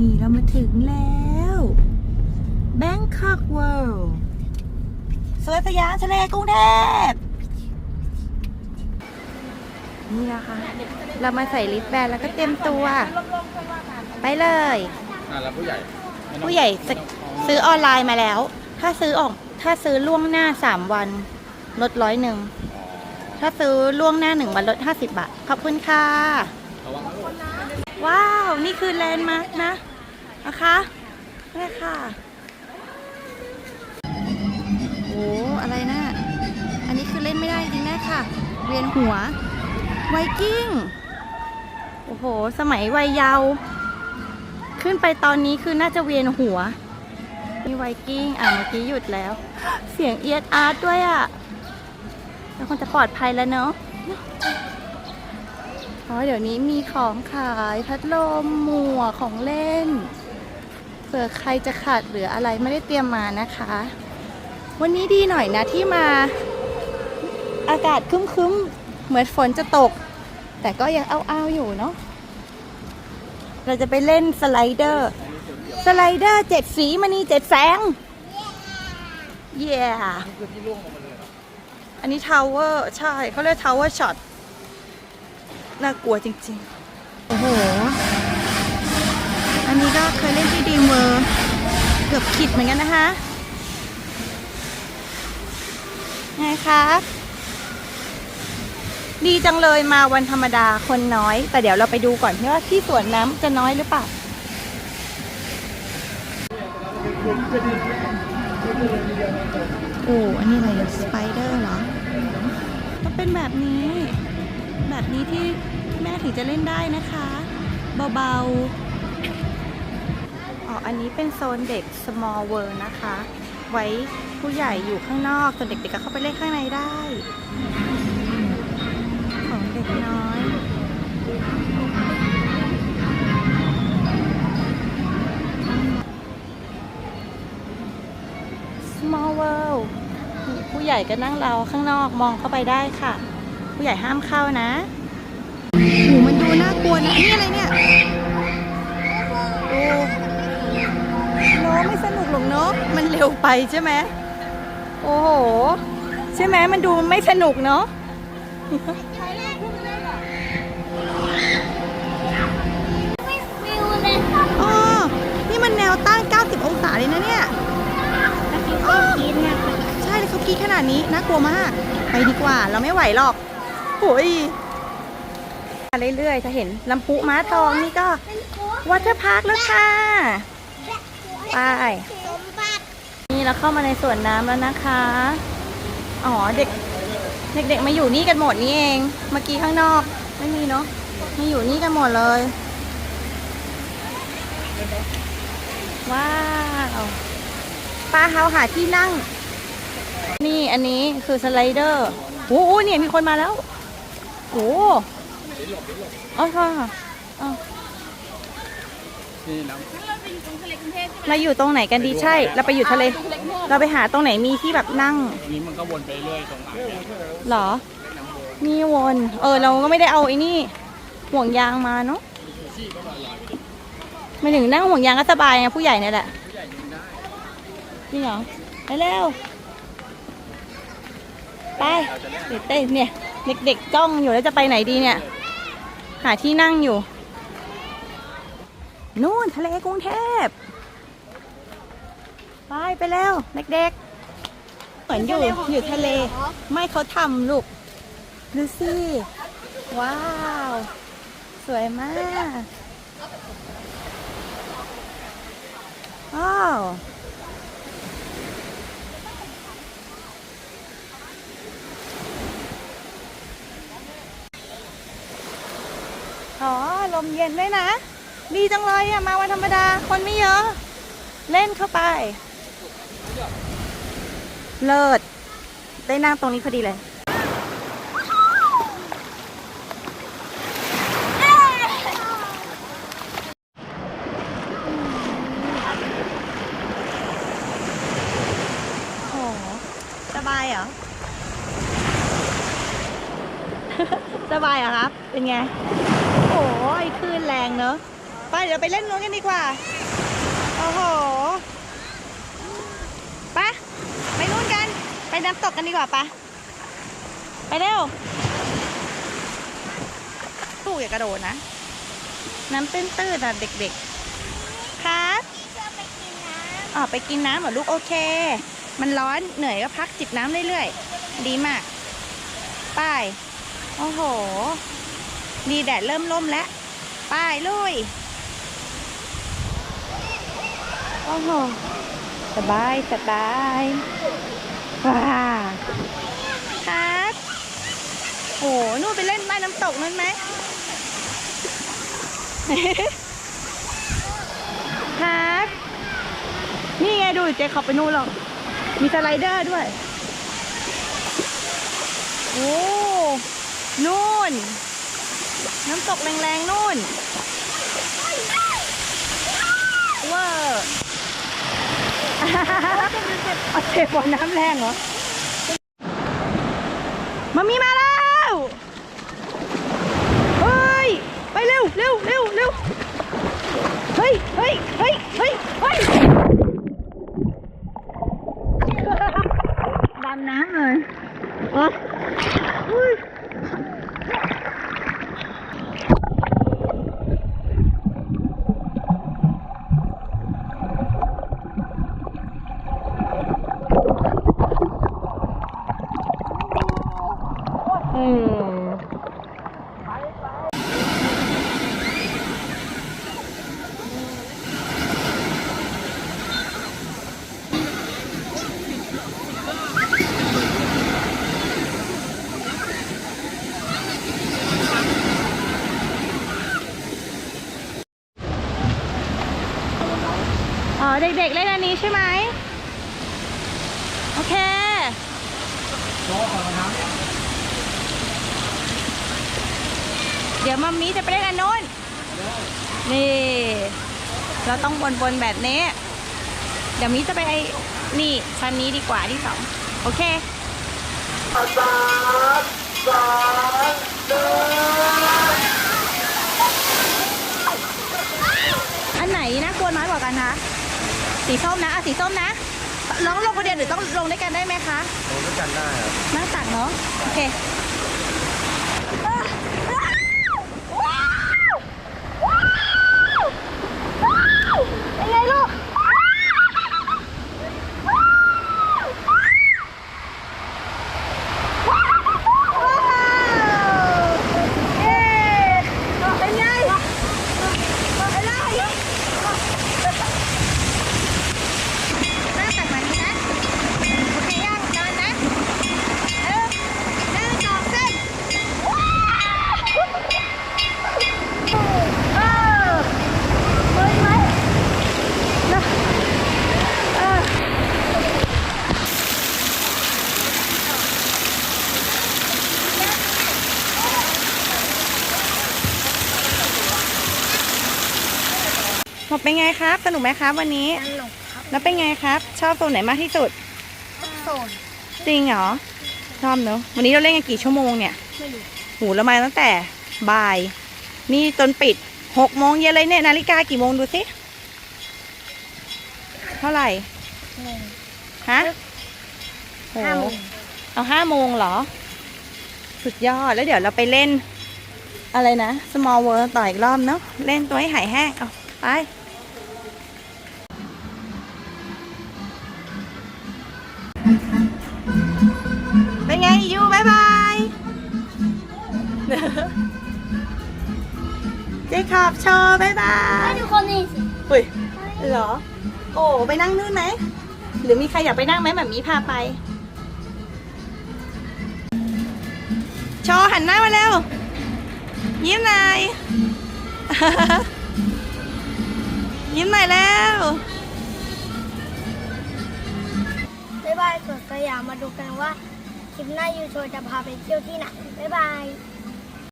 นี่เรามาถึงแล้ว Bangkok World สวนสยามทะเลกรุงเทพนี่นะคะเรามาใส่ลิปแบนด์แล้วก็เต็มตัว ไปเลย อ่าแล้วผู้ใหญ่ไม่ต้องผู้ใหญ่สซื้อออนไลน์มาแล้ว ถ้าซื้อออกถ้าซื้อล่วงหน้า3วันลดร้อยหนึ่ง ถ้าซื้อล่วงหน้า1วันลด50 บาท ขอบคุณค่ะ ระวังนะลูก ว้าว นี่คือแลนด์มาร์กนะ นะคะนี่ค่ะ โอ้อะไรนะ อันนี้คือเล่นไม่ได้จริงๆนะค่ะ เวียนหัว ไวกิ้ง โอ้โห สมัยวัยเยาว์ขึ้นไปตอนนี้คือน่าจะเวียนหัว มีไวกิ้ง อะเมื่อกี้หยุดแล้ว เสียงเอียดอาร์ตด้วยอะแล้วคงจะปลอดภัยแล้วเนาะอ๋อเดี๋ยวนี้มีของขายพัดลมหมวกของเล่น เผื่อใครจะขาดเหลืออะไรไม่ได้เตรียมมานะคะ วันนี้ดีหน่อยนะที่มาอากาศคึ้มๆ เหมือนฝนจะตก แต่ก็ยังอ้าวๆอยู่เนาะเราจะไปเล่นสไลเดอร์ สไลเดอร์เจ็ดสีมันนี่เจ็ดแสง เย้คือที่ล่วงลงมาเลยเหรออันนี้ทาวเวอร์ ใช่เขาเรียกทาวเวอร์ช็อตน่ากลัวจริงๆ โอ้โห อันนี้ก็เคยเล่นที่ดีมเวอร์เกือบขิดเหมือนกันนะคะไงคะดีจังเลยมาวันธรรมดาคนน้อย แต่เดี๋ยวเราไปดูก่อนว่าที่สวนน้ำจะน้อยหรือเปล่าโอ้อันนี้อะไรสไปเดอร์เหรอก็เป็นแบบนี้ แบบนี้ที่แม่ถึงจะเล่นได้นะคะ เบาๆ อ๋อ อันนี้เป็นโซนเด็ก small world นะคะ ไว้ผู้ใหญ่อยู่ข้างนอก ส่วนเด็กๆก็เข้าไปเล่นข้างในได้ ของเด็กน้อย small world ผู้ใหญ่ก็นั่งเราข้างนอกมองเข้าไปได้ค่ะ ผู้ใหญ่ห้ามเข้านะโอ้มันดูน่ากลัวนะ นี่อะไรเนี่ยดู โน้ไม่สนุกหรอกเนาะมันเร็วไปใช่ไหมโอ้โห ใช่ไหมมันดูไม่สนุกเนาะอ๋อนี่มันแนวตั้ง 90 องศาเลยนะเนี่ยใช่เลยเขากรีดขนาดนี้น่ากลัวมาก ไปดีกว่าเราไม่ไหวหรอกโอ้ยเรื่อยๆจะเห็นลำพุม้าทองนี่ก็วอเตอร์พาร์คแล้วค่ะ ไปนี่เราเข้ามาในสวนน้ำแล้วนะคะ อ๋อเด็ก เด็กๆมาอยู่นี่กันหมดนี่เอง เมื่อกี้ข้างนอก ไม่มีเนาะมาอยู่นี่กันหมดเลย ว้าวป้าเฮาหาที่นั่ง นี่อันนี้คือสไลเดอร์โอ้โหเนี่ยมีคนมาแล้วโอ้อ๋อค่ะอ๋อ นี่น้เราอยู่ตรงไหนกันดีใช่ เราไปอยู่ทะเลเราไปหาตรงไหนมีที่แบบนั่งำตรงนี้มันก็วนไปเรื่อยตรงอ่างเนี่ยเหรอมีวน เออ เราก็ไม่ได้เอาไอ้นี่ ห่วงยางมาเนาะไม่ถึงนั่งห่วงยางก็สบายไงผู้ใหญ่เนี่ยแหละจริงเหรอ ไปเร็ว ไปเด็กเต้นเนี่ย เด็กๆจ้องอยู่แล้วจะไปไหนดีเนี่ย หาที่นั่งอยู่ นู่นทะเลกรุงเทพไปไปเร็วเด็กๆ เหมือนอยู่อยู่ทะเล ไม่เขาทำลูกดูสิว้าว สวยมากว้าวอ๋อ ลมเย็นด้วยนะ ดีจังเลยอะมาวันธรรมดา คนไม่เยอะ เล่นเข้าไป เลิศ ได้นั่งตรงนี้พอดีเลย โห สบายเหรอ สบายเหรอครับ เป็นไง โอ้ยคลื่นแรงเนอะ ไปเดี๋ยวไปเล่นนู้นกันดีกว่า โอ้โหไปไปนู้นกัน ไปน้ำตกกันดีกว่าปะไปเร็วตู้อย่ากระโดดนะ น้ำตื้นๆอะเด็กๆ ครับอ๋อไปกินน้ำเหรอลูกโอเค มันร้อนเหนื่อยก็พักจิบน้ำเรื่อยๆ ดีมาก ไป้ายโอ้โห ดีแดดเริ่มล่มแล้ว ไป้ายลุย โอ้โหสบายสบายว้าครับโอ้นู่นไปเล่นใต้น้ำตกนั่นไหมครับนี่ไงดูเจ๊ขับไปนู่นหรอกมีสไลเดอร์ด้วย โอ้นู่น น้ำตกแรงๆนู่นเวอร์ เอาเทบอลน้ำแรงเหรอมามีมาแล้วเฮ้ยไปเร็วเร็วเร็วเร็วเฮ้ยเฮ้ยเฮ้ยเฮ้ยเฮ้ย ดำน้ำเลยอ๋ออุ้ย อืมอ๋อ เด็กๆเล่นอันนี้ใช่ไหม โอเค เดี๋ยวมัมมี่จะไปเล่นอันโน้นนี่ เราต้องบนๆแบบนี้ เดี๋ยวมีจะไปไอ้นี่ชั้นนี้ดีกว่าที่สองโอเคอันไหนนะกลัวน้อยกว่ากันคะสีส้มนะอะสีส้มนะน้องลงคนเดียวหรือต้องลงด้วยกันได้ไหมคะลงด้วยกันได้ครับนั่งตักเนาะโอเค เป็นไงลูก เป็นไงไปเลยหน้าตักแบบนี้นะ โอเคยังเดินนะเออหนึ่งสองสามว้าวเออเฮ้ยไหมนะเออ หมดเป็นไงครับ สนุกไหมครับวันนี้ สนุกครับแล้วเป็นไงครับ ชอบโซนไหนมากที่สุด โซนจริงเหรอ ชอบเนอะวันนี้เราเล่นกันกี่ชั่วโมงเนี่ยไม่รู้หูเรามาตั้งแต่บ่าย นี่จนปิดหกโมงเย็นเลยเนี่ยนาฬิกากี่โมงดูสิ เท่าไหร่งงฮะโห้าโมงเอาห้าโมงเหรอ สุดยอดแล้วเดี๋ยวเราไปเล่น อะไรนะ small world ต่ออีกรอบเนาะเล่นตัวให้หายแห้งเอาไป เป็นไงยูบายบายเจคอบโชว์บายบายให้ทุกคนนี่สิอุ้ยเหรอ โอ้ไปนั่งนู่นไหมหรือมีใครอยากไปนั่งไหมแบบนี้พาไป โชว์หันหน้ามาเร็ว ยิ้มหน่อยยิ้มหน่อยแล้ว บ๊ายบายส่วนสยามมาดูกันว่าคลิปหน้ายูโชจะพาไปเที่ยวที่ไหนบ๊ายบาย